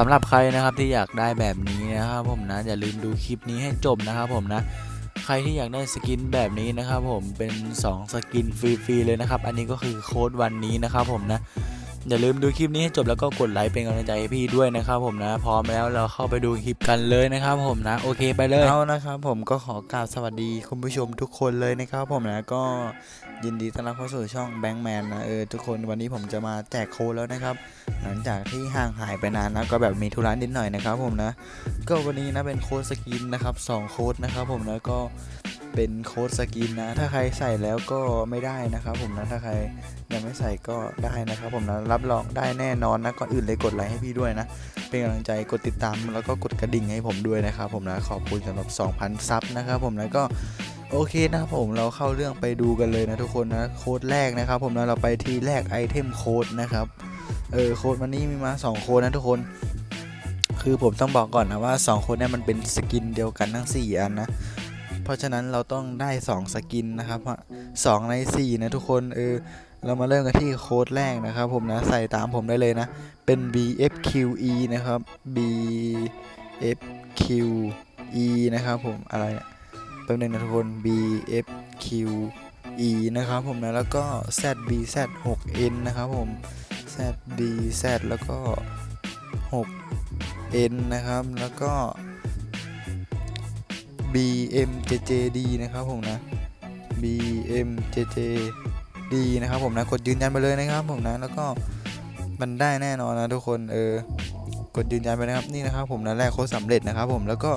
สำหรับใครนะครับที่อยากได้แบบนี้นะครับผมนะอย่าลืมดูคลิปนี้ให้จบนะครับผมนะใครที่อยากได้สกินแบบนี้นะครับผมเป็น 2 สกินฟรีๆเลยนะครับ อันนี้ก็คือโค้ดวันนี้นะครับผมนะอย่าลืมดูคลิปนี้ให้จบแล้วก็กดไลค์เป็นกำลังใจให้พี่ด้วยนะครับผมนะพร้อมแล้วเราเข้าไปดูคลิปกันเลยนะครับผมนะโอเคไปเลยเอานะครับผมก็ขอกราบสวัสดีคุณผู้ชมทุกคนเลยนะครับผมนะก็ ยินดีต้อนรับเข้าสู่ช่องแบงค์แมนนะเออทุกคนวันนี้ผมจะมาแจกโค้ดแล้วนะครับ หลังจากที่ห่างหายไปนานนะก็แบบมีธุระนิดหน่อยนะครับผมนะ ก็วันนี้นะเป็นโค้ดสกินนะครับสองโค้ดนะครับผมนะก็เป็นโค้ดสกินนะ ถ้าใครใส่แล้วก็ไม่ได้นะครับ ผมนะถ้าใครยังไม่ใส่ก็ได้นะครับ ผมนะรับรองได้แน่นอนนะก่อนอื่นเลยกดไลค์ให้พี่ด้วยนะ เป็นกำลังใจกดติดตามแล้วก็กดกระดิ่งให้ผมด้วยนะครับ ผมนะขอบคุณสำหรับ 2,000 ซับนะครับ ผมนะก็ โอเคนะครับผมเราเข้าเรื่องไปดูกันเลยนะทุกคนนะโค้ดแรกนะครับผมนะเราไปทีแรกไอเทมโค้ดนะครับเออโค้ดวันนี้มีมาสองโค้ดนะทุกคน คือผมต้องบอกก่อนนะว่า2คนเนี้มันเป็นสกินเดียวกันทั้ง 4 อันนะเพราะฉะนั้นเราต้องได้ 2 สกินนะครับสองใน 4 นะทุกคนเออเรามาเริ่มกันที่โค้ดแรกนะครับผมนะใส่ตามผมได้เลยนะ เป็น BFQE นะครับ BFQE นะครับผมอะไรเนี่ย ป๊บนึงนะทุกคน BFQE นะครับผมนะแล้วก็ ZBZ6N นะครับผม ZBZ แล้วก็ 6 N นะครับแล้วก็ BMJJD นะครับผมนะ BMJJD นะครับผมนะกดยืนยันไปเลยนะครับผมนะแล้วก็มันได้แน่นอนนะทุกคนเออกดยืนยันไปนะครับนี่นะครับผมนะแรกโค้ดสำเร็จนะครับผมแล้วก็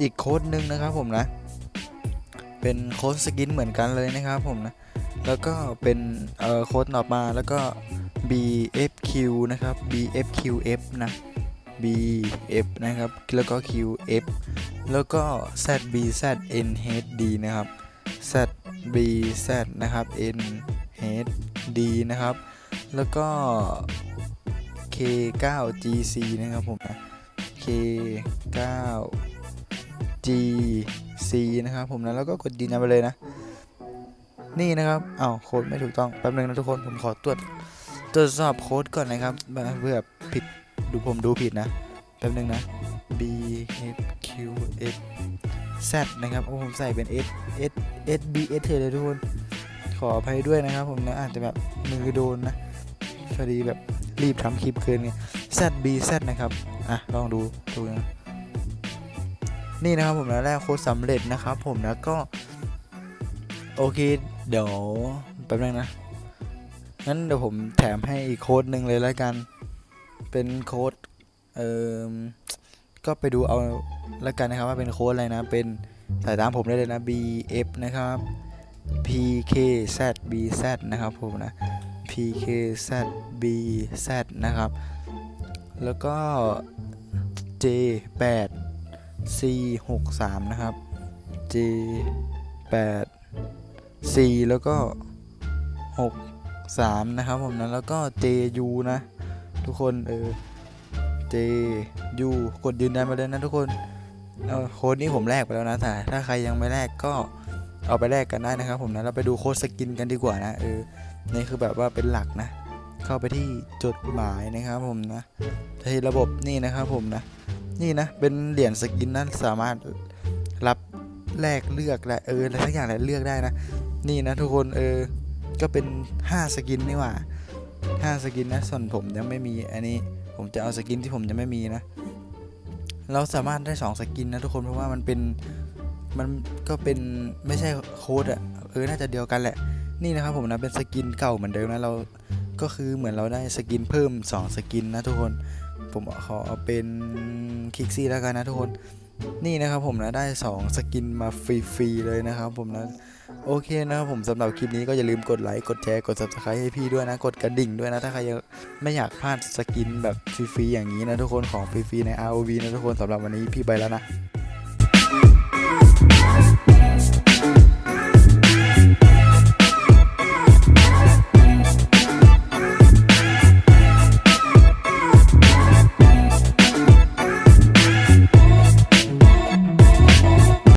อีกโค้ดหนึ่งนะครับผมนะ เป็นโค้ดสกินเหมือนกันเลยนะครับผมนะ แล้วก็เป็นเอ่อโค้ดต่อมาแล้วก็ BFQ นะครับ BFQF นะ BF นะครับ แล้วก็ QF แล้วก็ ZBZNHD นะครับ ZBZ นะครับ NHD นะครับ แล้วก็ K9GC นะครับผมนะ K 9 G C นะครับผมนะแล้วก็กดยืนยันไปเลยนะ นี่นะครับอ้าวโค้ดไม่ถูกต้องแป๊บนึงนะทุกคนผมขอตรวจตรวจสอบโค้ดก่อนนะครับเพื่อผิดดูผมดูผิดนะแป๊บนึงนะ B F Q S Z นะครับโอ้ผมใส่เป็น S S S B S เฉยเลยทุกคนขออภัยด้วยนะครับผมนะอาจจะแบบมือโดนนะพอดีแบบรีบทำคลิปเกินไง Z B Z นะครับ อะ ลองดูดูนะ นี่นะครับผมนะแรกโค้ดสำเร็จนะครับผมนะก็ โอเค เดี๋ยวแป๊บนึงนะ งั้นเดี๋ยวผมแถมให้อีกโค้ดหนึ่งเลยแล้วกัน เป็นโค้ดเอ่อก็ไปดูเอาแล้วกันนะครับว่าเป็นโค้ดอะไรนะ เป็นใส่ตามผมได้เลยนะ BF นะครับ PKZBZ นะครับผมนะ PKZBZ นะครับ แล้วก็ J8 C63 นะครับ J8 C แล้วก็ 63 นะครับผมนะแล้วก็ JU นะ ทุกคนเออ J U กดยืนยันมาเลยนะทุกคนโค้ดนี้ผมแลกไปแล้วนะแต่ถ้าใครยังไม่แลกก็เอาไปแลกกันได้นะครับผมนะเราไปดูโค้ดสกินกันดีกว่านะเออนี่คือแบบว่าเป็นหลักนะ เข้าไปที่จดหมายนะครับผมนะที่ระบบนี่นะครับผมนะ นี่นะ เป็นเหรียญสกินนั้นสามารถรับแลกเลือกและเอออะไรสักอย่างแหละเลือกได้นะ นี่นะทุกคนเออ ก็เป็น 5 สกินนี่หว่า5สกินนะ ส่วนผมยังไม่มีอันนี้ ผมจะเอาสกินที่ผมจะไม่มีนะ เราสามารถได้ 2 สกินนะทุกคนเพราะว่ามันเป็นมันก็เป็นไม่ใช่โค้ดอะเออน่าจะเดียวกันแหละ นี่นะครับผมนะเป็นสกินเก่าเหมือนเดิมนะเรา ก็คือเหมือนเราได้สกินเพิ่ม 2 สกินนะทุกคน ผมขอเอาเป็นคิกซี่แล้วกันนะทุกคน นี่นะครับผมนะได้ 2 สกินมาฟรีๆเลยนะครับผมนะ โอเคนะครับผมสำหรับคลิปนี้ก็อย่าลืมกดไลค์ กดแชร์ กด subscribe ให้พี่ด้วยนะ กดกระดิ่งด้วยนะ ถ้าใครไม่อยากพลาดสกินแบบฟรีๆอย่างนี้นะทุกคนของฟรีๆใน ROV นะทุกคนสำหรับวันนี้พี่ไปแล้วนะ